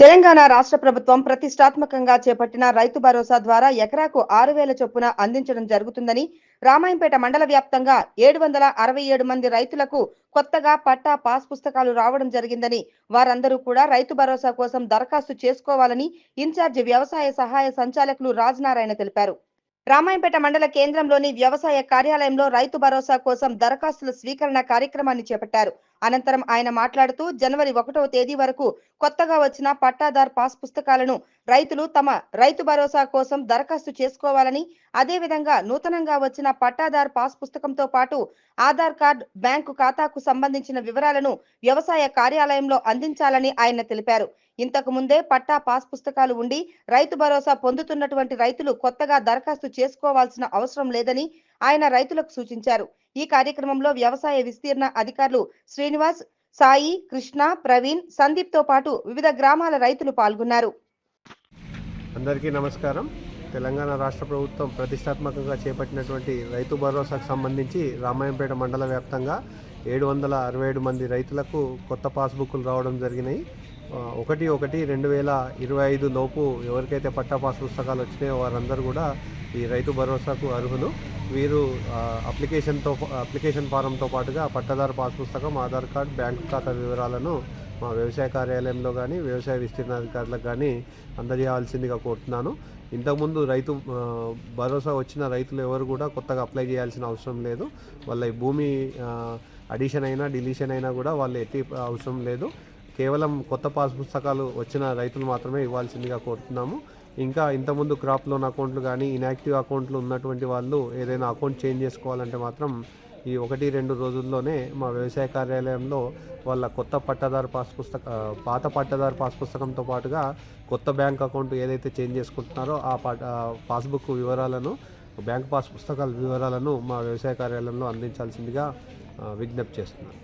తెలంగాణ రాష్ట్ర ప్రభుత్వం ప్రతిష్టాత్మకంగా చేపట్టిన రైతు భరోసా ద్వారా ఎకరాకు ఆరు వేల చొప్పున అందించడం జరుగుతుందని రామాయంపేట మండల వ్యాప్తంగా ఏడు వందల అరవై ఏడు మంది రైతులకు కొత్తగా పట్టా పాస్ పుస్తకాలు రావడం జరిగిందని వారందరూ కూడా రైతు భరోసా కోసం దరఖాస్తు చేసుకోవాలని ఇన్ఛార్జి వ్యవసాయ సహాయ సంచాలకులు రాజనారాయణ తెలిపారు. రామాయంపేట మండల కేంద్రంలోని వ్యవసాయ కార్యాలయంలో రైతు భరోసా కోసం దరఖాస్తుల స్వీకరణ కార్యక్రమాన్ని చేపట్టారు. అనంతరం ఆయన మాట్లాడుతూ జనవరి ఒకటవ తేదీ వరకు కొత్తగా వచ్చిన పట్టాదార్ పాస్ పుస్తకాలను రైతులు తమ రైతు భరోసా కోసం దరఖాస్తు చేసుకోవాలని అదేవిధంగా నూతనంగా వచ్చిన పట్టాదార్ పాస్ పుస్తకంతో పాటు ఆధార్ కార్డ్ బ్యాంకు ఖాతాకు సంబంధించిన వివరాలను వ్యవసాయ కార్యాలయంలో అందించాలని ఆయన తెలిపారు. ఇంతకు ముందే పట్టా పాస్ పుస్తకాలు ఉండి రైతు భరోసా పొందుతున్నటువంటి రైతులు కొత్తగా దరఖాస్తు చేసుకోవాల్సిన అవసరం లేదని ఆయన రైతులకు సూచించారు. ఈ కార్యక్రమంలో వ్యవసాయ విస్తీర్ణ అధికారులు శ్రీనివాస్ సాయి కృష్ణ ప్రవీణ్ సందీప్తో పాటు వివిధ గ్రామాల రైతులు పాల్గొన్నారు. అందరికీ నమస్కారం. తెలంగాణ రాష్ట్ర ప్రభుత్వం ప్రతిష్టాత్మకంగా చేపట్టినటువంటి రైతు భరోసాకు సంబంధించి రామాయంపేట మండల వ్యాప్తంగా ఏడు వందల అరవై ఏడు మంది రైతులకు కొత్త పాస్బుక్లు రావడం జరిగినాయి. ఒకటి ఒకటి రెండు వేల ఇరవై ఐదు లోపు ఎవరికైతే పట్టా పాస్ పుస్తకాలు వచ్చినాయో వారందరూ కూడా ఈ రైతు భరోసాకు అర్హులు. వీరు అప్లికేషన్తో అప్లికేషన్ ఫారంతో పాటుగా పట్టాదారు పాస్ పుస్తకం ఆధార్ కార్డ్ బ్యాంకు ఖాతా వివరాలను మా వ్యవసాయ కార్యాలయంలో కానీ వ్యవసాయ విస్తీర్ణాధికారులకు కానీ అందజేయాల్సిందిగా కోరుతున్నాను. ఇంతకుముందు రైతు భరోసా వచ్చిన రైతులు ఎవరు కూడా కొత్తగా అప్లై చేయాల్సిన అవసరం లేదు. వాళ్ళ భూమి అడిషన్ అయినా డిలీషన్ అయినా కూడా వాళ్ళు ఎట్టి అవసరం లేదు. కేవలం కొత్త పాస్ పుస్తకాలు వచ్చిన రైతులు మాత్రమే ఇవ్వాల్సిందిగా కోరుతున్నాము. ఇంకా ఇంతకుముందు క్రాప్ లోన్ అకౌంట్లు కానీ ఇన్యాక్టివ్ అకౌంట్లు ఉన్నటువంటి వాళ్ళు ఏదైనా అకౌంట్ చేంజ్ చేసుకోవాలంటే మాత్రం ఈ ఒకటి రెండు రోజుల్లోనే మా వ్యవసాయ కార్యాలయంలో వాళ్ళ కొత్త పట్టాదారు పాస్ పుస్తక పాత పట్టాదారు పాస్ పుస్తకంతో పాటుగా కొత్త బ్యాంక్ అకౌంట్ ఏదైతే చేంజ్ చేసుకుంటున్నారో ఆ పాస్బుక్ వివరాలను బ్యాంక్ పాస్ పుస్తకాల వివరాలను మా వ్యవసాయ కార్యాలయంలో అందించాల్సిందిగా విజ్ఞప్తి చేస్తున్నాను.